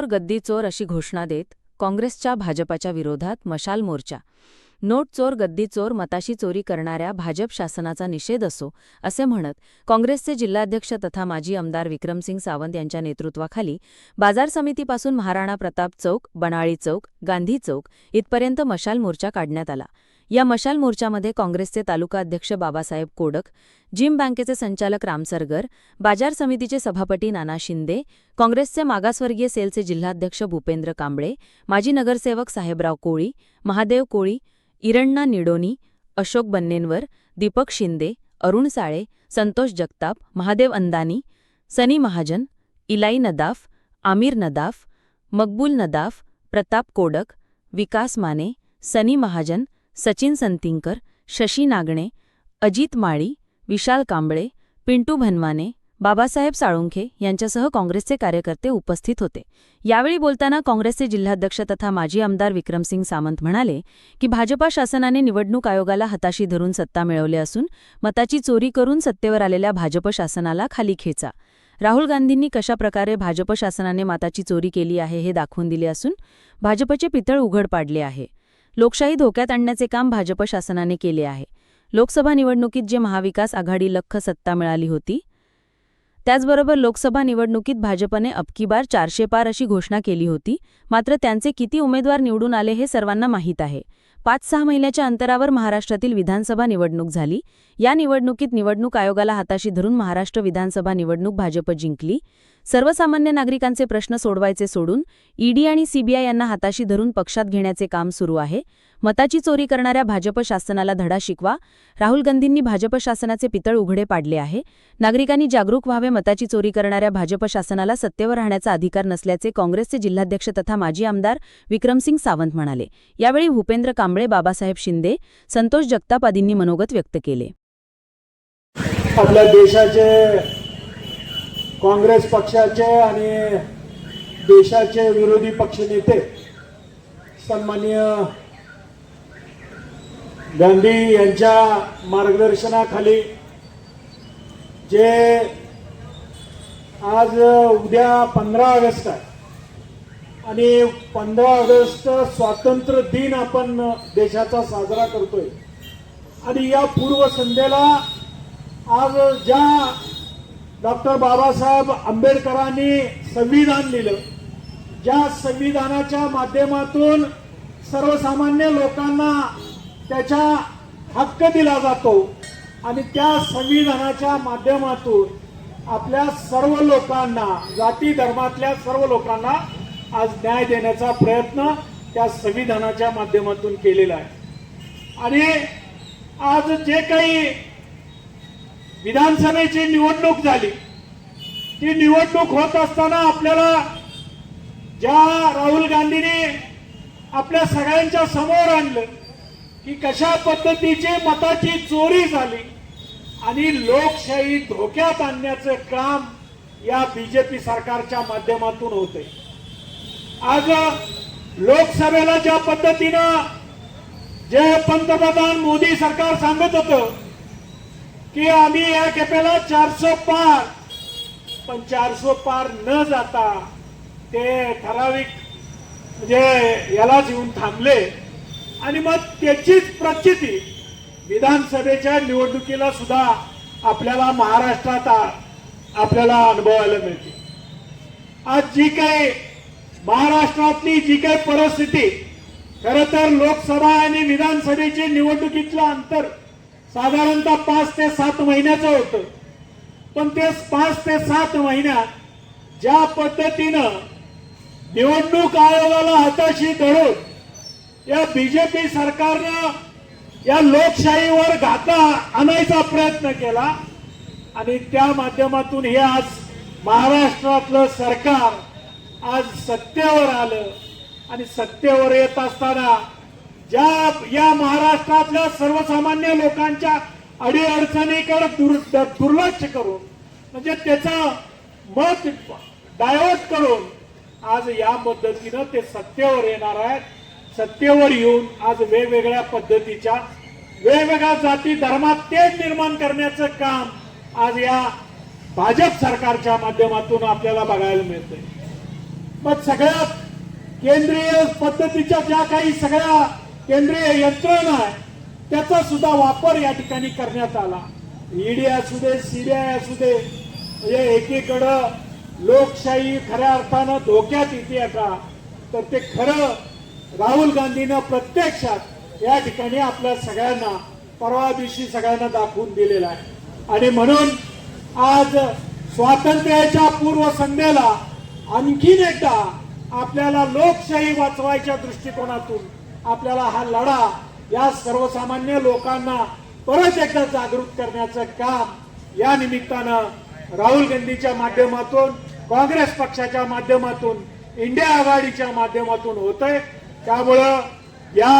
चोर गद्दी चोर अशी घोषणा देत काँग्रेसच्या भाजपाच्या विरोधात मशाल मोर्चा. नोट चोर गद्दी चोर मताशी चोरी करणाऱ्या भाजप शासनाचा निषेध असो असे म्हणत काँग्रेसचे जिल्हाध्यक्ष तथा माजी आमदार विक्रमसिंग सावंत यांच्या नेतृत्वाखाली बाजार समितीपासून महाराणा प्रताप चौक बनाळी चौक गांधी चौक इथपर्यंत मशाल मोर्चा काढण्यात आला. या मशाल मोर्चामध्ये काँग्रेसचे तालुका अध्यक्ष बाबासाहेब कोडक जिम बँकेचे संचालक रामसरगर बाजार समितीचे सभापती नाना शिंदे काँग्रेसचे मागासवर्गीय सेलचे जिल्हाध्यक्ष भूपेंद्र कांबळे माजी नगरसेवक साहेबराव कोळी महादेव कोळी इरण्णा निडोनी अशोक बन्नेनवर दीपक शिंदे अरुण साळे संतोष जगताप महादेव अंदानी सनी महाजन इलाई नदाफ आमिर नदाफ मकबूल नदाफ प्रताप कोडक विकास माने सनी महाजन सचिन संतिंकर शशी नागणे अजित माळी विशाल कांबळे पिंटू भनवाने बाबासाहेब साळुंखे यांच्यासह काँग्रेसचे कार्यकर्ते उपस्थित होते. यावेळी बोलताना काँग्रेसचे जिल्हाध्यक्ष तथा माजी आमदार विक्रमसिंग सामंत म्हणाले की भाजपा शासनाने निवडणूक आयोगाला हाताशी धरून सत्ता मिळवली असून मताची चोरी करून सत्तेवर आलेल्या भाजप शासनाला खाली खेचा. राहुल गांधींनी कशाप्रकारे भाजप शासनाने माताची चोरी केली आहे हे दाखवून दिले असून भाजपचे पितळ उघड पाडले आहे. लोकशाही धोक्यात आणण्याचे काम भाजप शासनाने केले आहे. लोकसभा निवडणुकीत जे महाविकास आघाडी लख सत्ता मिळाली होती त्याचबरोबर लोकसभा निवडणुकीत भाजपने अबकी बार चारशे पार अशी घोषणा केली होती. मात्र त्यांचे किती उमेदवार निवडून आले हे सर्वांना माहीत आहे. पाच सहा महिन्याच्या अंतरावर महाराष्ट्रातील विधानसभा निवडणूक झाली. या निवडणुकीत निवडणूक आयोगाला हाताशी धरून महाराष्ट्र विधानसभा निवडणूक भाजप जिंकली. सर्वसामान्य नागरिकांचे प्रश्न सोडवायचे सोडून ईडी आणि सीबीआय यांना हाताशी धरून पक्षात घेण्याचे काम सुरू आहे. मताची चोरी करणाऱ्या भाजप शासनाला धडा शिकवा. राहुल गांधींनी भाजप शासनाचे पितळ उघडे पाडले आहे. नागरिकांनी जागरूक व्हावे. मताची चोरी करणाऱ्या भाजप शासनाला सत्तेवर राहण्याचा अधिकार नसल्याचे काँग्रेसचे जिल्हाध्यक्ष तथा माजी आमदार विक्रमसिंग सावंत म्हणाले. यावेळी भूपेंद्र कांबळे बाबासाहेब शिंदे संतोष जगताप आदींनी मनोगत व्यक्त केले. आपल्या देशाचे काँग्रेस पक्षाचे आणि देशाचे विरोधी पक्षनेते सन्माननीय गांधी यांच्या मार्गदर्शनाखाली जे आज उद्या पंधरा ऑगस्ट आहे आणि पंधरा ऑगस्ट स्वातंत्र्य दिन आपण देशाचा साजरा करतोय. आणि या पूर्वसंध्येला आज ज्या डॉक्टर बाबासाहेब आंबेडकरांनी संविधान लिहिलं. ज्या संविधानाच्या माध्यमातून सर्वसामान्य लोकांना त्याचा हक्क दिला जातो आणि त्या संविधानाच्या माध्यमातून आपल्या सर्व लोकांना जाती धर्मातल्या सर्व लोकांना आज न्याय देण्याचा प्रयत्न त्या संविधानाच्या माध्यमातून केलेला आहे. आणि आज जे काही विधानसभेची निवडणूक झाली. ती निवडणूक होत असताना आपल्याला ज्या राहुल गांधीने आपल्या सगळ्यांच्या समोर आणलं की कशा पद्धतीची मताची चोरी झाली आणि लोकशाही धोक्यात आणण्याचं काम या बीजेपी सरकारच्या माध्यमातून होते आज लोकसभेला ज्या पद्धतीनं जे पंतप्रधान मोदी सरकार सांगत होतं की आम्ही या खेपेला चारशे पार. पण चारशे पार न जाता ते ठराविक म्हणजे यालाच येऊन थांबले. आणि मग त्याचीच प्रचिती विधानसभेच्या निवडणुकीला सुद्धा आपल्याला महाराष्ट्रात आपल्याला अनुभवायला मिळते. आज जी काही महाराष्ट्रातली जी काही परिस्थिती खर तर लोकसभा आणि विधानसभेची निवडणुकीतलं अंतर साधारणतः पाच ते सात महिन्याचं होतं. पण ते पाच ते सात महिन्यात ज्या पद्धतीनं निवडणूक आयोगाला हाताशी धरून या बीजेपी सरकारनं या लोकशाहीवर घाता आणायचा प्रयत्न केला आणि त्या माध्यमातून हे आज महाराष्ट्रातलं सरकार आज सत्तेवर आलं आणि सत्तेवर येत असताना ज्या या महाराष्ट्रातल्या सर्वसामान्य लोकांच्या अडीअडचणीकडे दुर दुर्लक्ष करून म्हणजे त्याचं मत डायवर्ट करून आज या पद्धतीनं ते सत्तेवर येणार आहेत. सत्तेवर येऊन आज वेगवेगळ्या पद्धतीच्या वेगवेगळ्या जाती धर्मात तेज निर्माण करण्याचं काम आज या भाजप सरकारच्या माध्यमातून आपल्याला बघायला मिळतंय. मग सगळ्यात केंद्रीय पद्धतीच्या ज्या काही सगळ्या केंद्रीय यंत्रणा आहे. त्याचा सुद्धा वापर या ठिकाणी करण्यात आला. ईडी असू दे सीबीआय असू दे म्हणजे एकीकडं लोकशाही खऱ्या अर्थानं धोक्यात येते आता. तर ते खरं राहुल गांधीनं प्रत्यक्षात या ठिकाणी आपल्या सगळ्यांना परवा दिवशी सगळ्यांना दाखवून दिलेलं आहे. आणि म्हणून आज स्वातंत्र्याच्या पूर्वसंध्येला आणखीन एकदा आपल्याला लोकशाही वाचवायच्या दृष्टिकोनातून आपल्याला हा लढा या सर्वसामान्य लोकांना परत एकदा जागृत करण्याचं काम या निमित्तानं राहुल गांधीच्या माध्यमातून काँग्रेस पक्षाच्या माध्यमातून इंडिया आघाडीच्या माध्यमातून होत आहे त्यामुळं या